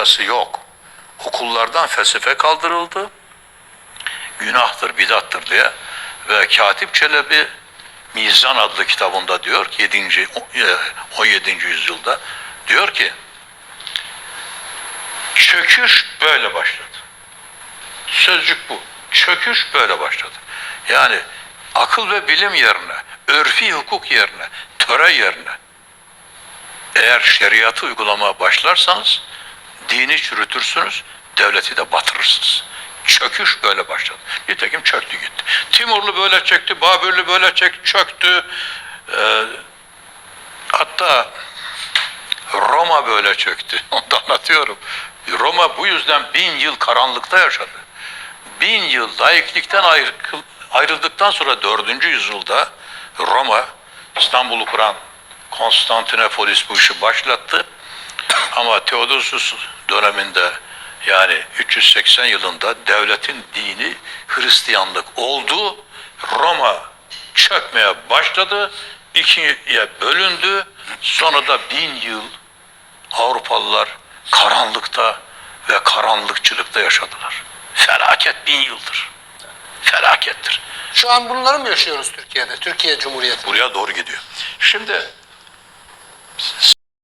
alakası yok. Okullardan felsefe kaldırıldı. Günahtır, bidattır diye. Ve Katip Çelebi Mizan adlı kitabında diyor ki 7. e, 17. yüzyılda diyor ki çöküş böyle başladı. Sözcük bu. Çöküş böyle başladı. Yani akıl ve bilim yerine, örfi hukuk yerine, töre yerine eğer şeriatı uygulamaya başlarsanız dini çürütürsünüz, devleti de batırırsınız. Çöküş böyle başladı. Nitekim çöktü gitti. Timurlu böyle çekti, Babürlü böyle çek, çöktü. Ee, hatta Roma böyle çöktü. Onu da anlatıyorum. Roma bu yüzden bin yıl karanlıkta yaşadı. Bin yıl laiklikten ayrı- ayrıldıktan sonra dördüncü yüzyılda Roma İstanbul'u kuran Konstantinopolis bu işi başlattı. Ama Theodosius döneminde yani 380 yılında devletin dini Hristiyanlık oldu. Roma çökmeye başladı. ikiye bölündü. Sonra da bin yıl Avrupalılar karanlıkta ve karanlıkçılıkta yaşadılar. Felaket bin yıldır. Felakettir. Şu an bunları mı yaşıyoruz Türkiye'de? Türkiye Cumhuriyeti. Buraya doğru gidiyor. Şimdi